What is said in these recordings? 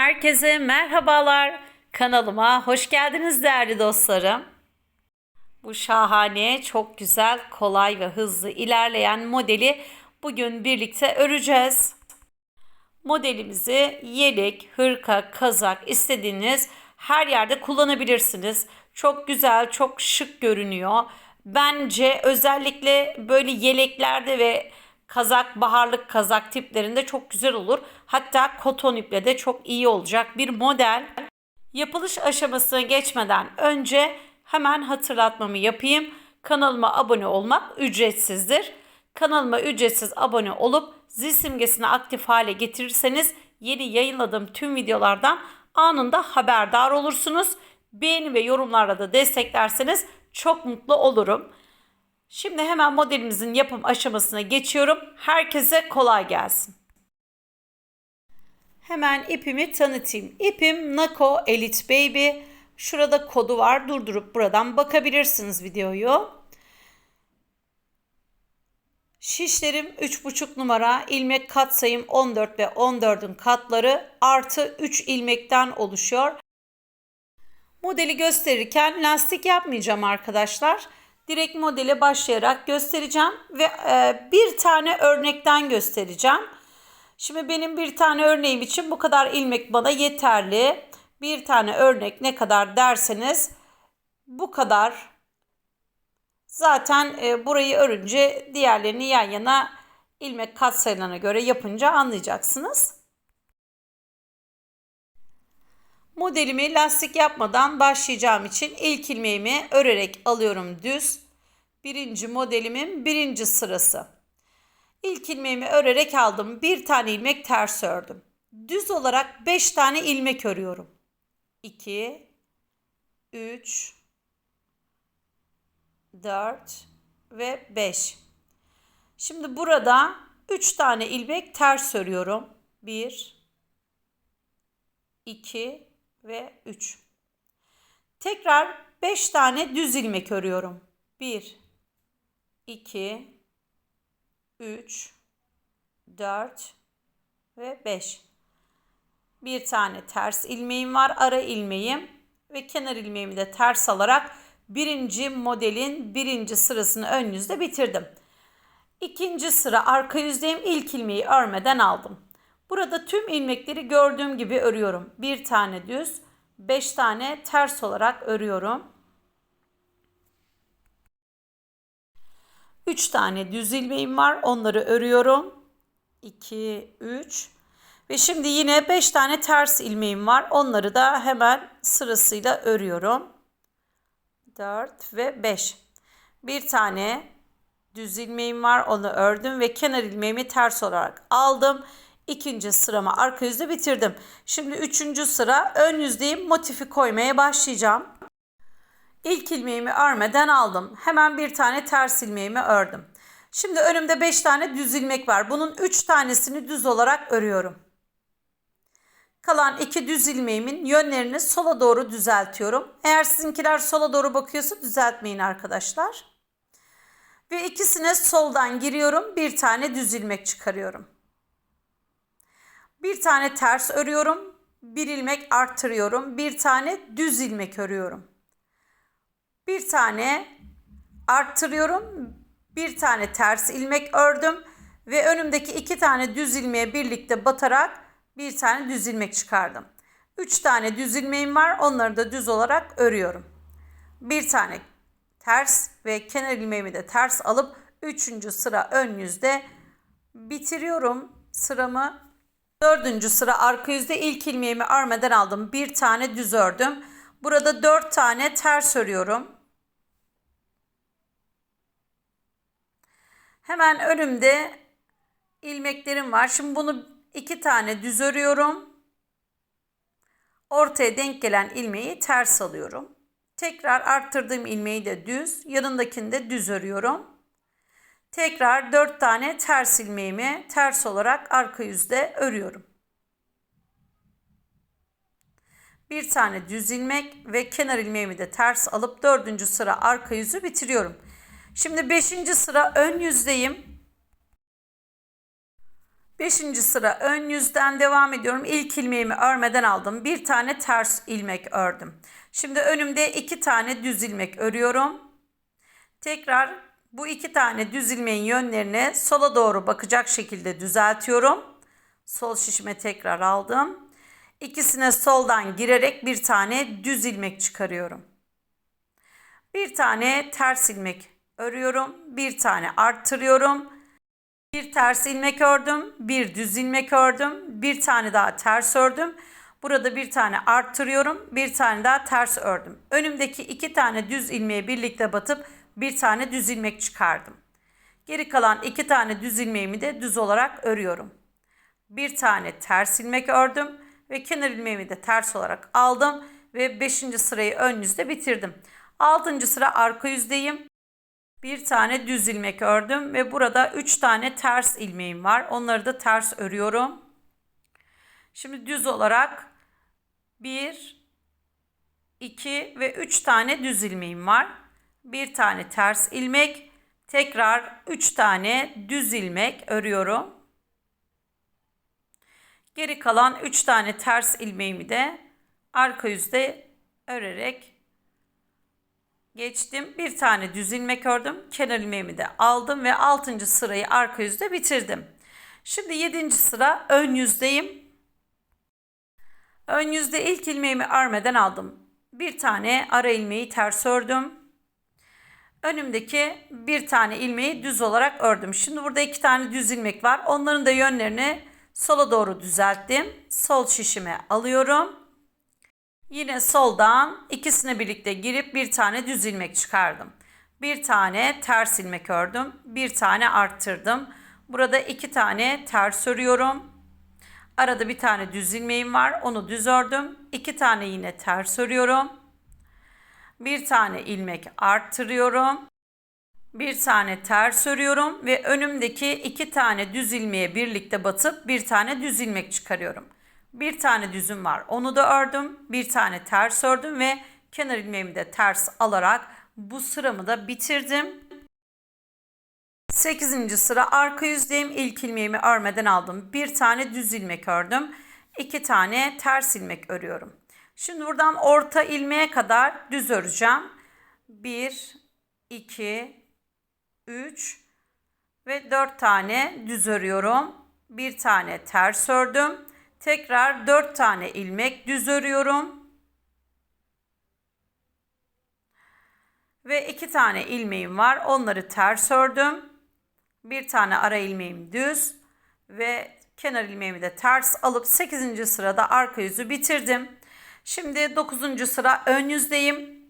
Herkese merhabalar. Kanalıma hoş geldiniz değerli dostlarım. Bu şahane, çok güzel, kolay ve hızlı ilerleyen modeli bugün birlikte öreceğiz. Modelimizi yelek, hırka, kazak istediğiniz her yerde kullanabilirsiniz. Çok güzel, çok şık görünüyor. Bence özellikle böyle yeleklerde ve kazak, baharlık kazak tiplerinde çok güzel olur. Hatta koton iple de çok iyi olacak bir model. Yapılış aşamasına geçmeden önce hemen hatırlatmamı yapayım. Kanalıma abone olmak ücretsizdir. Kanalıma ücretsiz abone olup zil simgesini aktif hale getirirseniz yeni yayınladığım tüm videolardan anında haberdar olursunuz. Beğeni ve yorumlarla da desteklerseniz çok mutlu olurum. Şimdi hemen modelimizin yapım aşamasına geçiyorum. Herkese kolay gelsin. Hemen ipimi tanıtayım. İpim Nako Elite Baby. Şurada kodu var. Durdurup buradan bakabilirsiniz videoyu. Şişlerim 3,5 numara, ilmek katsayım 14 ve 14'ün katları artı 3 ilmekten oluşuyor. Modeli gösterirken lastik yapmayacağım arkadaşlar. Direkt modele başlayarak göstereceğim ve e, bir tane örnekten göstereceğim. Şimdi benim bir tane örneğim için bu kadar ilmek bana yeterli. Bir tane örnek ne kadar derseniz bu kadar. Zaten e, burayı örünce diğerlerini yan yana ilmek katsayılarına göre yapınca anlayacaksınız. Modelimi lastik yapmadan başlayacağım için ilk ilmeğimi örerek alıyorum düz. Birinci modelimin birinci sırası. İlk ilmeğimi örerek aldım. Bir tane ilmek ters ördüm. Düz olarak 5 tane ilmek örüyorum. 2 3 4 ve 5. Şimdi burada 3 tane ilmek ters örüyorum. 1 2 ve 3. Tekrar 5 tane düz ilmek örüyorum. 1 2 3 4 ve 5. Bir tane ters ilmeğim var. Ara ilmeğim ve kenar ilmeğimi de ters alarak birinci modelin birinci sırasını ön yüzde bitirdim. İkinci sıra arka yüzdeyim. İlk ilmeği örmeden aldım. Burada tüm ilmekleri gördüğüm gibi örüyorum. Bir tane düz, beş tane ters olarak örüyorum. Üç tane düz ilmeğim var. Onları örüyorum. 2, 3 ve şimdi yine 5 tane ters ilmeğim var. Onları da hemen sırasıyla örüyorum. 4 ve 5. Bir tane düz ilmeğim var. Onu ördüm ve kenar ilmeğimi ters olarak aldım. İkinci sıramı arka yüzde bitirdim. Şimdi üçüncü sıra ön yüzdeyim. Motifi koymaya başlayacağım. İlk ilmeğimi örmeden aldım. Hemen bir tane ters ilmeğimi ördüm. Şimdi önümde 5 tane düz ilmek var. Bunun 3 tanesini düz olarak örüyorum. Kalan 2 düz ilmeğimin yönlerini sola doğru düzeltiyorum. Eğer sizinkiler sola doğru bakıyorsa düzeltmeyin arkadaşlar. Ve ikisine soldan giriyorum. Bir tane düz ilmek çıkarıyorum. Bir tane ters örüyorum. Bir ilmek arttırıyorum. Bir tane düz ilmek örüyorum. Bir tane arttırıyorum bir tane ters ilmek ördüm ve önümdeki iki tane düz ilmeğe birlikte batarak bir tane düz ilmek çıkardım. Üç tane düz ilmeğim var. Onları da düz olarak örüyorum. Bir tane ters ve kenar ilmeğimi de ters alıp üçüncü sıra ön yüzde bitiriyorum sıramı. Dördüncü sıra arka yüzde ilk ilmeğimi örmeden aldım. Bir tane düz ördüm. Burada dört tane ters örüyorum. Hemen önümde ilmeklerim var. Şimdi bunu iki tane düz örüyorum. Ortaya denk gelen ilmeği ters alıyorum. Tekrar arttırdığım ilmeği de düz, yanındakini de düz örüyorum. Tekrar 4 tane ters ilmeğimi ters olarak arka yüzde örüyorum. Bir tane düz ilmek ve kenar ilmeğimi de ters alıp dördüncü sıra arka yüzü bitiriyorum. Şimdi 5. sıra ön yüzdeyim. Beşinci sıra ön yüzden devam ediyorum. İlk ilmeğimi örmeden aldım. Bir tane ters ilmek ördüm. Şimdi önümde iki tane düz ilmek örüyorum. Tekrar bu iki tane düz ilmeğin yönlerini sola doğru bakacak şekilde düzeltiyorum. Sol şişime tekrar aldım. İkisine soldan girerek bir tane düz ilmek çıkarıyorum. Bir tane ters ilmek örüyorum. Bir tane arttırıyorum. Bir ters ilmek ördüm. Bir düz ilmek ördüm. Bir tane daha ters ördüm. Burada bir tane arttırıyorum. Bir tane daha ters ördüm. Önümdeki iki tane düz ilmeği birlikte batıp bir tane düz ilmek çıkardım. Geri kalan iki tane düz ilmeğimi de düz olarak örüyorum. Bir tane ters ilmek ördüm ve kenar ilmeğimi de ters olarak aldım ve 5. sırayı ön yüzde bitirdim. 6. sıra arka yüzdeyim. Bir tane düz ilmek ördüm ve burada 3 tane ters ilmeğim var. Onları da ters örüyorum. Şimdi düz olarak 1 2 ve 3 tane düz ilmeğim var. Bir tane ters ilmek, tekrar 3 tane düz ilmek örüyorum. Geri kalan 3 tane ters ilmeğimi de arka yüzde örerek geçtim. Bir tane düz ilmek ördüm. Kenar ilmeğimi de aldım ve 6. sırayı arka yüzde bitirdim. Şimdi 7. sıra ön yüzdeyim. Ön yüzde ilk ilmeğimi örmeden aldım. Bir tane ara ilmeği ters ördüm. Önümdeki bir tane ilmeği düz olarak ördüm. Şimdi burada iki tane düz ilmek var. Onların da yönlerini sola doğru düzelttim. Sol şişime alıyorum. Yine soldan ikisine birlikte girip bir tane düz ilmek çıkardım. Bir tane ters ilmek ördüm. Bir tane arttırdım. Burada iki tane ters örüyorum. Arada bir tane düz ilmeğim var. Onu düz ördüm. İki tane yine ters örüyorum. Bir tane ilmek arttırıyorum. Bir tane ters örüyorum ve önümdeki iki tane düz ilmeğe birlikte batıp bir tane düz ilmek çıkarıyorum. Bir tane düzüm var. Onu da ördüm. Bir tane ters ördüm ve kenar ilmeğimi de ters alarak bu sıramı da bitirdim. 8. sıra arka yüzdeyim. İlk ilmeğimi örmeden aldım. Bir tane düz ilmek ördüm. İki tane ters ilmek örüyorum. Şimdi buradan orta ilmeğe kadar düz öreceğim. 1, 2, 3 ve 4 tane düz örüyorum. Bir tane ters ördüm. Tekrar 4 tane ilmek düz örüyorum. Ve 2 tane ilmeğim var. Onları ters ördüm. Bir tane ara ilmeğim düz ve kenar ilmeğimi de ters alıp 8. sırada arka yüzü bitirdim. Şimdi 9. sıra ön yüzdeyim.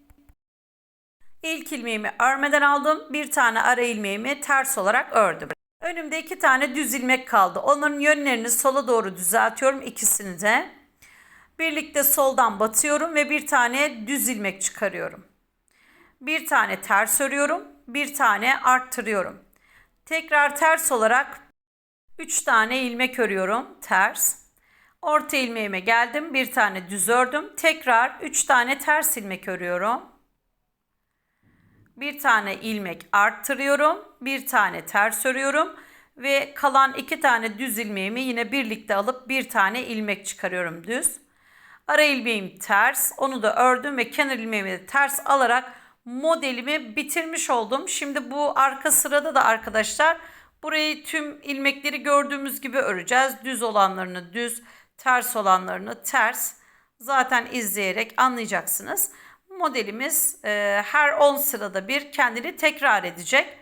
İlk ilmeğimi örmeden aldım. Bir tane ara ilmeğimi ters olarak ördüm. Önümde iki tane düz ilmek kaldı. Onların yönlerini sola doğru düzeltiyorum ikisini de. Birlikte soldan batıyorum ve bir tane düz ilmek çıkarıyorum. Bir tane ters örüyorum. Bir tane arttırıyorum. Tekrar ters olarak 3 tane ilmek örüyorum. Ters. Orta ilmeğime geldim. Bir tane düz ördüm. Tekrar 3 tane ters ilmek örüyorum. Bir tane ilmek arttırıyorum. Bir tane ters örüyorum. Ve kalan iki tane düz ilmeğimi yine birlikte alıp bir tane ilmek çıkarıyorum düz. Ara ilmeğim ters. Onu da ördüm ve kenar ilmeğimi de ters alarak modelimi bitirmiş oldum. Şimdi bu arka sırada da arkadaşlar burayı tüm ilmekleri gördüğümüz gibi öreceğiz. Düz olanlarını düz, ters olanlarını ters. Zaten izleyerek anlayacaksınız. Modelimiz e, her 10 sırada bir kendini tekrar edecek.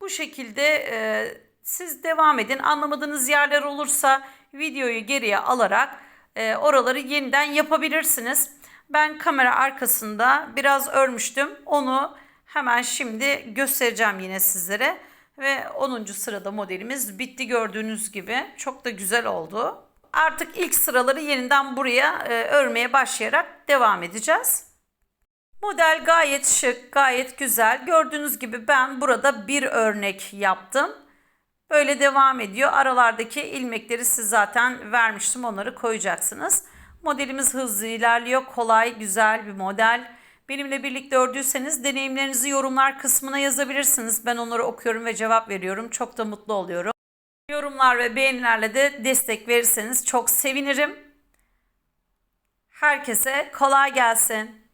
Bu şekilde e, siz devam edin. Anlamadığınız yerler olursa videoyu geriye alarak e, oraları yeniden yapabilirsiniz. Ben kamera arkasında biraz örmüştüm. Onu hemen şimdi göstereceğim yine sizlere. Ve 10. sırada modelimiz bitti gördüğünüz gibi. Çok da güzel oldu. Artık ilk sıraları yeniden buraya e, örmeye başlayarak devam edeceğiz. Model gayet şık, gayet güzel. Gördüğünüz gibi ben burada bir örnek yaptım. Böyle devam ediyor. Aralardaki ilmekleri siz zaten vermiştim. Onları koyacaksınız. Modelimiz hızlı ilerliyor. Kolay, güzel bir model. Benimle birlikte ördüyseniz deneyimlerinizi yorumlar kısmına yazabilirsiniz. Ben onları okuyorum ve cevap veriyorum. Çok da mutlu oluyorum. Yorumlar ve beğenilerle de destek verirseniz çok sevinirim. Herkese kolay gelsin.